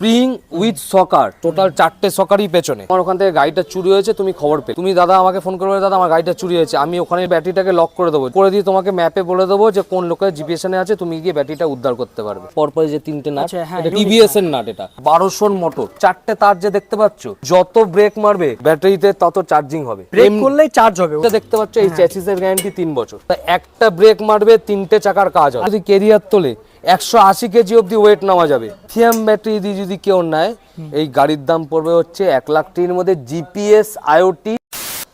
Spring with soccer total চারটে সকারই পেছনে। আমার ওখান থেকে গাড়িটা চুরি হয়েছে তুমি খবর পে তুমি দাদা আমাকে ফোন করবে দাদা আমার গাড়িটা চুরি হয়েছে আমি ওখানে ব্যাটারিটাকে লক করে দেবো। করে দিয়ে তোমাকে ম্যাপে বলে দেবো যে কোন লোকের জিপিএসনে আছে তুমি গিয়ে ব্যাটারিটা উদ্ধার করতে পারবে। পরপর যে তিনটে নাট আচ্ছা, হ্যাঁ, টিভিএস এর নাট এটা। বারোশোর মোটর চারটে তার যে দেখতে পাচ্ছ যত ব্রেক মারবে ব্যাটারিতে তত চার্জিং হবে। ব্রেক করলেই চার্জ হবে এটা দেখতে পাচ্ছ এই চ্যাসিসের গ্যারান্টি তিন বছর। একটা ব্রেক মারবে তিনটে চাকার কাজ হবে। যদি কেরিয়ার তোলে একশো আশি কেজি অব্দি ওয়েট নেওয়া যাবে। থিয়াম ব্যাটারি দিয়ে যদি কেউ নেয় এই গাড়ির দাম পড়বে হচ্ছে এক লাখ টির মধ্যে জিপিএস আইওটি।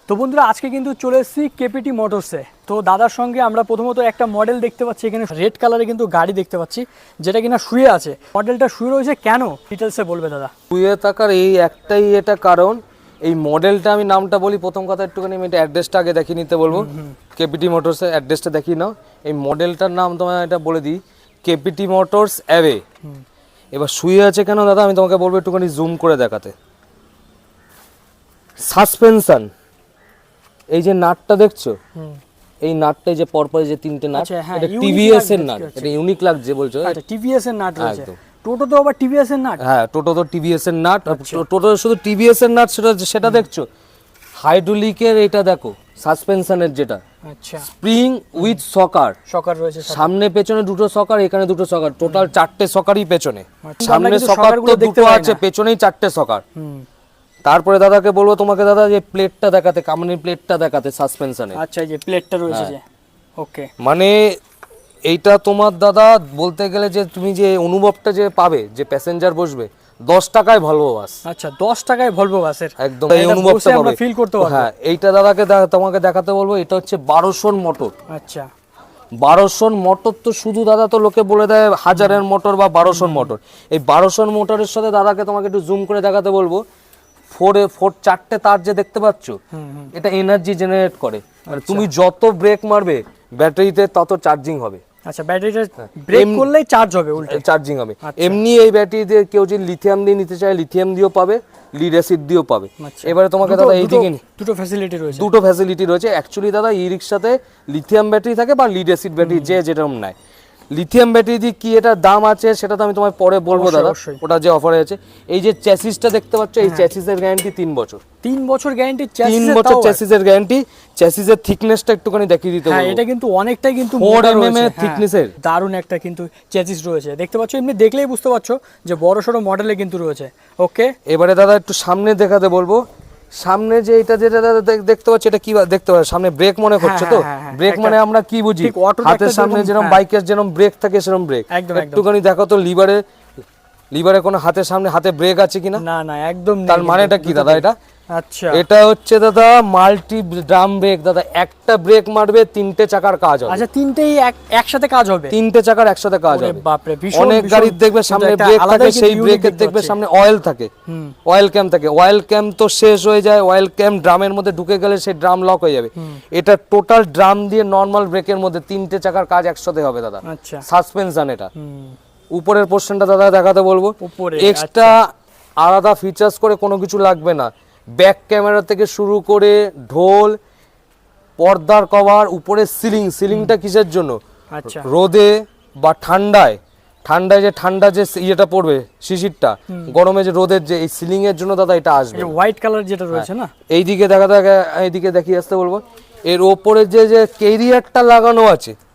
তো বন্ধুরা আজকে কিন্তু চলে এসেছি কেপিটি মোটরসে তো দাদার সঙ্গে আমরা প্রথমত একটা মডেল দেখতে পাচ্ছি এখানে রেড কালারে কিন্তু গাড়ি দেখতে পাচ্ছি যেটা কিনা শুয়ে আছে। মডেলটা শুয়ে রয়েছে কেন? ডিটেলসে বলবে দাদা। শুয়ে থাকার এই একটাই এটা কারণ এই মডেলটা আমি নামটা বলি প্রথম কথা একটুখানি আমি এটা অ্যাড্রেসটা আগে দেখিয়ে নিতে বলব। কেপিটি মোটরসের অ্যাড্রেসটা দেখিয়ে নাও। এই মডেলটার নাম তোমায় এটা বলে দিই কেপিটি মোটরস অ্যাওয়ে এবার শুয়ে আছে কেন দাদা? আমি তোমাকে বলব একটুখানি জুম করে দেখাতে। সাসপেনশন এই যে নাটটা দেখছ? এই নাটটা যে পরপর যে তিনটে নাট আচ্ছা, হ্যাঁ, এটা টিভিএস এর নাট এটা ইউনিক লাগছে বলছো আচ্ছা টিভিএস এর নাট রয়েছে। টোটো তো আবার টিভিএস এর নাট? হ্যাঁ টোটো তো টিভিএস এর নাট আচ্ছা। টোটো শুধু টিভিএস এর নাট সেটা সেটা দেখছ? হাইড্রোলিকের এটা দেখো সাসপেনশনের যেটা। আচ্ছা। স্প্রিং উইথ সকার। সকার রয়েছে সামনে পেছনে দুটো সকার এখানে দুটো সকার। টোটাল চারটে সকারই পেছনে। আচ্ছা। সামনে সকার তো দেখতে দুটো আছে পেছনেই চারটে সকার। হুম। তারপরে দাদাকে বলব তোমাকে দাদা যে প্লেটটা দেখাতে কামানির প্লেটটা দেখাতে সাসপেনশনে। আচ্ছা এই যে প্লেটটা রয়েছে হ্যাঁ। যে। ওকে। মানে এইটা তোমার দাদা বলতে গেলে যে তুমি যে অনুভবটা যে পাবে যে প্যাসেঞ্জার বসবে দশ টাকায় ভলভো বাস আচ্ছা দশ টাকায় ভলভো বাসের একদম এই অনুভবটা আমরা ফিল করতে পারব। হ্যাঁ এইটা দাদাকে তোমাকে দেখাতে বলব এটা হচ্ছে বারোশোর মোটর আচ্ছা। বারোশোর মোটর তো শুধু দাদা তো লোকে বলে দেয় হাজারের মোটর বা বারোশোর মোটর এই বারোশোর মোটরের সাথে দাদাকে তোমাকে একটু জুম করে দেখাতে বলব। ফোরে ফোর চারটে তার যে দেখতে পাচ্ছ এটা এনার্জি জেনারেট করে। মানে তুমি যত ব্রেক মারবে ব্যাটারিতে তত চার্জিং হবে। আচ্ছা ব্যাটারিটা ব্রেক করলে চার্জ হবে উল্টে। চার্জিং হবে। এমনি এই ব্যাটারি দিয়ে কেউ যদি লিথিয়াম দিয়ে নিতে চায় লিথিয়াম দিয়েও পাবে লিড অ্যাসিড দিয়েও পাবে। আচ্ছা। এবারে তোমাকে দাদা দুটো- এইদিকে দুটো ফ্যাসিলিটি রয়েছে। দুটো ফ্যাসিলিটি রয়েছে। অ্যাকচুয়ালি দাদা ই রিক্সাতে লিথিয়াম ব্যাটারি থাকে বা লিড অ্যাসিড ব্যাটারি যে যেরকম নেয়। লিথিয়াম ব্যাটারি দিয়ে কি এটার দাম আছে সেটা তো আমি তোমায় পরে বলব দাদা। ওটা যে অফারে আছে। এই যে চ্যাসিসটা দেখতে পাচ্ছ এই চ্যাসিসের গ্যারান্টি তিন বছর। তিন বছর গ্যারান্টি তিন বছর চ্যাসিসের গ্যারান্টি চ্যাসিসের থিকনেসটা একটুখানি দেখিয়ে দিতে হ্যাঁ এটা কিন্তু অনেকটাই কিন্তু 4 মোটা mm এর হ্যাঁ। দারুণ একটা কিন্তু চ্যাসিস রয়েছে। দেখতে পাচ্ছ এমনি দেখলেই বুঝতে পারছ যে বড় সড়ো মডেলে কিন্তু রয়েছে। ওকে এবারে দাদা একটু সামনে দেখাতে বলব। সামনে যে এটা যেটা দাদা দেখতে পাচ্ছি এটা কি দেখতে পাচ্ছি সামনে ব্রেক মনে করছে তো হ্যাঁ, হ্যাঁ, ব্রেক মানে আমরা কি বুঝি হাতের সামনে যেরকম- হ্যাঁ। বাইকের যেরকম ব্রেক থাকে সেরকম ব্রেক। একটুখানি দেখো তো লিভারে লিভারে কোনো হাতের সামনে হাতে ব্রেক আছে কিনা? না না একদম তার মানেটা কি দাদা এটা? আচ্ছা। এটা হচ্ছে দাদা মাল্টি ড্রাম ব্রেক দাদা একটা ব্রেক মারবে তিনটে চাকার কাজ হবে। আচ্ছা তিনটেই এক- একসাথে কাজ হবে? তিনটে চাকার একসাথে কাজ হবে। বাপরে, অনেক গাড়ির দেখবে সামনে ব্রেক থাকে সেই ব্রেকের দেখবে সামনে অয়েল থাকে। অয়েল ক্যাম্প থাকে। অয়েল ক্যাম্প তো শেষ হয়ে যায় অয়েল ক্যাম্প ড্রামের মধ্যে ঢুকে গেলে সেই ড্রাম লক হয়ে যাবে। এটা টোটাল ড্রাম দিয়ে নর্মাল ব্রেকের মধ্যে তিনটে চাকার কাজ একসাথে হবে দাদা। আচ্ছা। সাসপেনশন এটা। হুম, উপরের পোর্শনটা দাদা দেখাতে বলব। এক্সট্রা আলাদা ফিচার্স করে কোনো কিছু লাগবে না। ব্যাক ক্যামেরা থেকে শুরু করে ঢোল পর্দার কভার উপরে সিলিং সিলিংটা কিসের জন্য? আচ্ছা। রোদে বা ঠান্ডায় ঠান্ডায় যে ঠান্ডা যে ইয়েটা পড়বে শিশিরটা গরমে যে রোদের যে এই সিলিং এর জন্য দাদা এটা আসবে। হোয়াইট কালার যেটা রয়েছে না? এইদিকে দেখা দেখা এইদিকে দেখিয়ে আসতে বলব। এর ওপরে যে যে কেরিয়ারটা লাগানো আছে আচ্ছা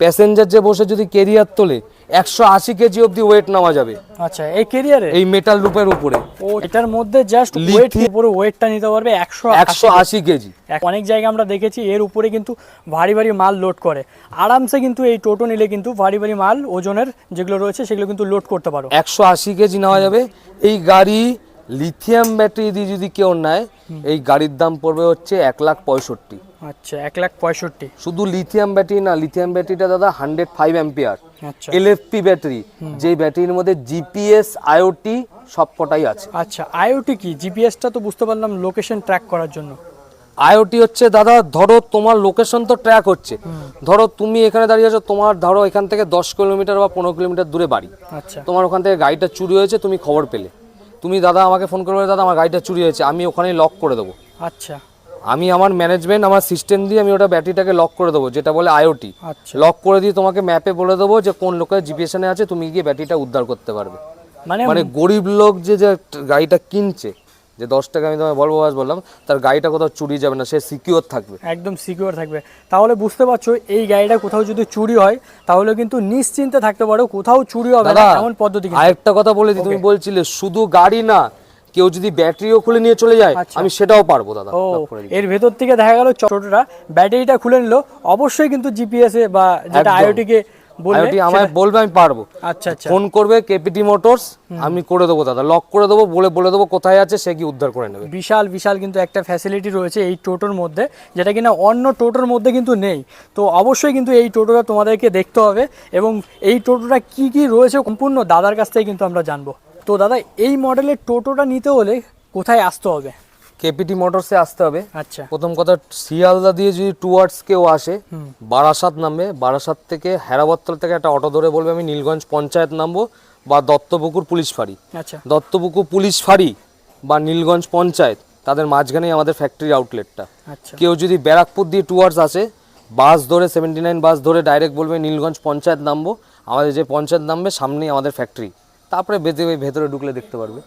প্যাসেঞ্জার যে বসে যদি কেরিয়ার তোলে একশো আশি কেজি অব্দি ওয়েট নেওয়া যাবে। আচ্ছা এই কেরিয়ারে এই মেটাল রূপের উপরে। ও এটার মধ্যে জাস্ট ওয়েট উপরে ওয়েটটা নিতে পারবে একশো একশো আশি কেজি। অনেক জায়গায় আমরা দেখেছি এর উপরে কিন্তু ভারী ভারী মাল লোড করে। আরামসে কিন্তু এই টোটো নিলে কিন্তু ভারী ভারী মাল ওজনের যেগুলো রয়েছে সেগুলো কিন্তু লোড করতে পারো। একশো আশি কেজি নেওয়া যাবে। এই গাড়ি লিথিয়াম ব্যাটারি দিয়ে যদি কেউ নেয় এই গাড়ির দাম পড়বে হচ্ছে এক লাখ পঁয়ষট্টি। আচ্ছা এক লাখ পঁয়ষট্টি। শুধু লিথিয়াম ব্যাটারি না লিথিয়াম ব্যাটারিটা দাদা hundred five ampere LFP battery যে ব্যাটারির মধ্যে জিপিএস আইওটি সবকটাই আছে। আচ্ছা আইওটি কি? জিপিএসটা তো বুঝতে পারলাম লোকেশন ট্র্যাক করার জন্য। আইওটি হচ্ছে দাদা ধরো তোমার লোকেশন তো ট্র্যাক হচ্ছে। ধরো তুমি এখানে দাঁড়িয়ে আছো তোমার ধরো এখান থেকে দশ কিলোমিটার বা পনেরো কিলোমিটার দূরে বাড়ি। আচ্ছা। তোমার ওখান থেকে গাড়িটা চুরি হয়েছে তুমি খবর পেলে। তুমি দাদা আমাকে ফোন করবে দাদা আমার গাড়িটা চুরি হয়েছে আমি ওখানেই লক করে দেবো। আচ্ছা। আমি আমার ম্যানেজমেন্ট আমার সিস্টেম দিয়ে আমি ওটা ব্যাটারিটাকে লক করে দেবো যেটা বলে আইওটি আচ্ছা। লক করে দিয়ে তোমাকে ম্যাপে বলে দেবো যে কোন লোকের জিপিএসনে আছে তুমি গিয়ে ব্যাটারিটা উদ্ধার করতে পারবে। মানে মানে গরিব লোক যে যে গাড়িটা কিনছে যে দশ টাকা আমি তোমায় বলব বাস বললাম তার গাড়িটা কোথাও চুরি যাবে না সে সিকিওর থাকবে। একদম সিকিওর থাকবে। তাহলে বুঝতে পারছ এই গাড়িটা কোথাও যদি চুরি হয় তাহলে কিন্তু নিশ্চিন্তে থাকতে পারো কোথাও চুরি হবে না এমন পদ্ধতি আরেকটা কথা বলে দিই তুমি বলছিলে শুধু গাড়ি না কেউ যদি ব্যাটারিও খুলে নিয়ে চলে যায় আচ্ছা। আমি সেটাও পারব দাদা। এর ভেতর থেকে দেখা গেল টোটোটা ব্যাটারিটা খুলে নিল। অবশ্যই কিন্তু জিপিএস এ বা যেটা আইওটি কে বলবে আমায় বলবে আমি পারব। আচ্ছা আচ্ছা। ফোন করবে কেপিটি মোটরস আমি করে দেবো দাদা। লক করে দেবো বলে বলে দেবো কোথায় আছে সে কি উদ্ধার করে নেবে। বিশাল বিশাল কিন্তু একটা ফ্যাসিলিটি রয়েছে এই টোটোর মধ্যে যেটা কিনা অন্য টোটোর মধ্যে কিন্তু নেই। তো অবশ্যই কিন্তু এই টোটোটা তোমাদেরকে দেখতে হবে এবং এই টোটোটা কি কি রয়েছে সম্পূর্ণ দাদার কাছ থেকে কিন্তু আমরা জানব। তো দাদা এই মডেলের টোটোটা নিতে হলে কোথায় আসতে হবে? কেপিটি মোটরসে আসতে হবে। আচ্ছা। প্রথম কথা শিয়ালদা দিয়ে যদি টুয়ার্ডস কেউ আসে বারাসাত নামবে। বারাসাত থেকে হেরাবত্তল থেকে একটা অটো ধরে বলবে আমি নীলগঞ্জ পঞ্চায়েত নামবো বা দত্তপুকুর পুলিশ ফাঁড়ি। আচ্ছা। দত্তপুকুর পুলিশ ফাঁড়ি বা নীলগঞ্জ পঞ্চায়েত তাদের মাঝখানেই আমাদের ফ্যাক্টরি আউটলেটটা আচ্ছা। কেউ যদি ব্যারাকপুর দিয়ে টুয়ার্ডস আসে বাস ধরে সেভেন্টি নাইন বাস ধরে ডাইরেক্ট বলবে নীলগঞ্জ পঞ্চায়েত নামবো। আমাদের যে পঞ্চায়েত নামবে সামনেই আমাদের ফ্যাক্টরি তারপরে বেঁধে ভেতরে ঢুকলে দেখতে পারবে।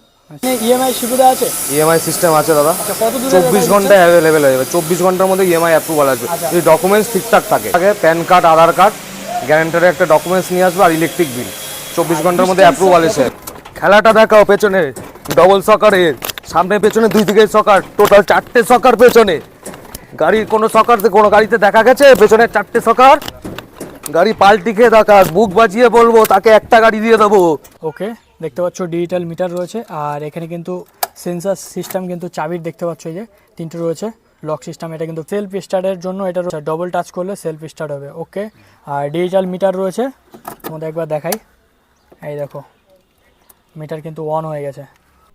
ইএমআই সুবিধা আছে? ইএমআই সিস্টেম আছে দাদা। আচ্ছা চব্বিশ ঘন্টায় অ্যাভেলেবেল হয়ে যাবে। চব্বিশ ঘণ্টার মধ্যে ইএমআই অ্যাপ্রুভাল আসবে। যদি ডকুমেন্টস ঠিকঠাক থাকে আগে প্যান কার্ড আধার কার্ড গ্যারান্টারের একটা ডকুমেন্টস নিয়ে আসবে আর ইলেকট্রিক বিল চব্বিশ ঘণ্টার মধ্যে অ্যাপ্রুভাল এসে। খেলাটা দেখাও পেছনে ডবল সকারের সামনে পেছনে দুই দিকে সকার টোটাল চারটে সকার পেছনে। গাড়ির কোনো সকার কোনো গাড়িতে দেখা গেছে? পেছনে চারটে সকার। গাড়ি পাল্টি খেয়ে দেখাস বুক বাজিয়ে বলব তাকে একটা গাড়ি দিয়ে দেবো। ওকে দেখতে পাচ্ছ ডিজিটাল মিটার রয়েছে আর এখানে কিন্তু সেন্সার সিস্টেম কিন্তু চাবির দেখতে পাচ্ছ এই যে তিনটে রয়েছে লক সিস্টেম এটা কিন্তু সেলফ স্টার্টের জন্য এটা রয়েছে ডবল টাচ করলে সেলফ স্টার্ট হবে ওকে। আর ডিজিটাল মিটার রয়েছে তোমাদের একবার দেখাই এই দেখো মিটার কিন্তু অন হয়ে গেছে।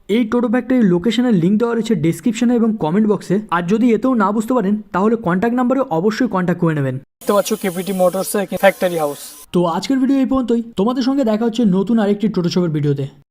এই টোটো ফ্যাক্টরির লোকেশনের লিঙ্ক দেওয়া রয়েছে ডিসক্রিপশনে এবং কমেন্ট বক্সে আর যদি এতেও না বুঝতে পারেন তাহলে কন্ট্যাক্ট নাম্বারে অবশ্যই কন্ট্যাক্ট করে নেবেন। দেখতে পাচ্ছ কেপিটি মোটরসের ফ্যাক্টরি হাউস তো আজকের ভিডিও এই পর্যন্তই। তোমাদের সঙ্গে দেখা হচ্ছে নতুন আরেকটি টোটো শপের ভিডিওতে